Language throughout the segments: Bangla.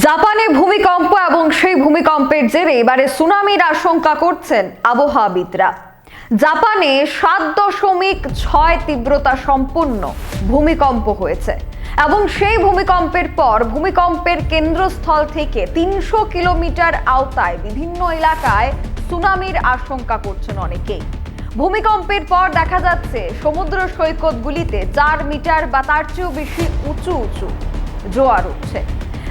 জাপানে ভূমিকম্প এবং সেই ভূমিকম্পের জেরে এবারে সুনামির আশঙ্কা করছেন আবহাওয়াবিদরা। জাপানে সাত দশমিক ছয় তীব্রতা সম্পন্ন ভূমিকম্প হয়েছে এবং সেই ভূমিকম্পের পর ভূমিকম্পের কেন্দ্রস্থল থেকে তিনশো কিলোমিটার আওতায় বিভিন্ন এলাকায় সুনামির আশঙ্কা করছেন অনেকেই। ভূমিকম্পের পর দেখা যাচ্ছে সমুদ্র সৈকতগুলিতে চার মিটার বা তার চেয়েও বেশি উঁচু উঁচু জোয়ার উঠছে।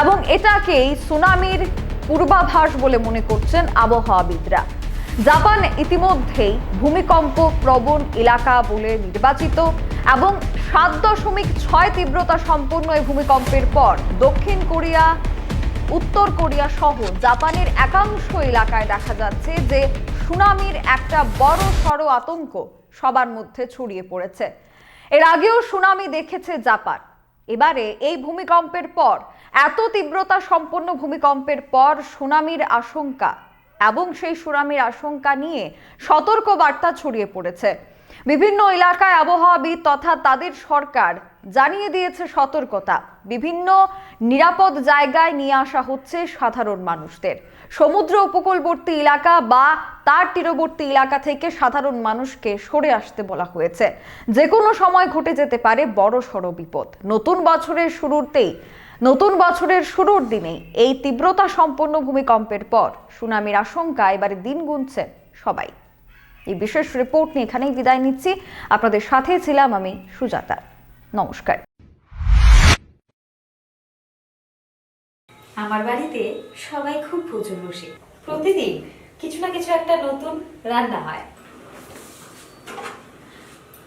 এবং এটাকেই সুনামির পূর্বাভাস বলে মনে করছেন আবহাওয়াবিদরা। জাপান ইতিমধ্যেই ভূমিকম্প প্রবণ এলাকা বলে নির্বাচিত এবং সাত দশমিক ছয় তীব্রতা সম্পন্ন এই ভূমিকম্পের পর দক্ষিণ কোরিয়া, উত্তর কোরিয়া সহ জাপানের একাংশ এলাকায় দেখা যাচ্ছে যে সুনামির একটা বড় সড় আতঙ্ক সবার মধ্যে ছড়িয়ে পড়েছে। এর আগেও সুনামি দেখেছে জাপান। এবারে এই ভূমিকম্পের পর এত তীব্রতা সম্পন্ন ভূমিকম্পের পর সুনামির আশঙ্কা এবং সেই সুনামির আশঙ্কা নিয়ে সতর্ক বার্তা ছড়িয়ে পড়েছে। বিভিন্ন এলাকায় আবহাওয়াবিদ তথা তাদের সরকার জানিয়ে দিয়েছে সতর্কতা। বিভিন্ন নিরাপদ জায়গায় নিয়ে আসা হচ্ছে সাধারণ মানুষদের। সমুদ্র উপকূলবর্তী এলাকা বা তার তীরবর্তী এলাকা থেকে সাধারণ মানুষকে সরে আসতে বলা হয়েছে। যে কোনো সময় ঘটে যেতে পারে বড় সড় বিপদ। নতুন বছরের শুরুতেই নতুন বছরের শুরুর দিনেই এই তীব্রতা সম্পন্ন ভূমিকম্পের পর সুনামির আশঙ্কা এবারে দিন গুনছে সবাই। এই বিশেষ রিপোর্ট নিয়ে এখানেই বিদায় নিচ্ছি। আপনাদের সাথে ছিলাম আমি সুজাতা। নমস্কার। আমার বাড়িতে সবাই খুব প্রচুর বসে। প্রতিদিন কিছু না কিছু একটা নতুন রান্না হয়।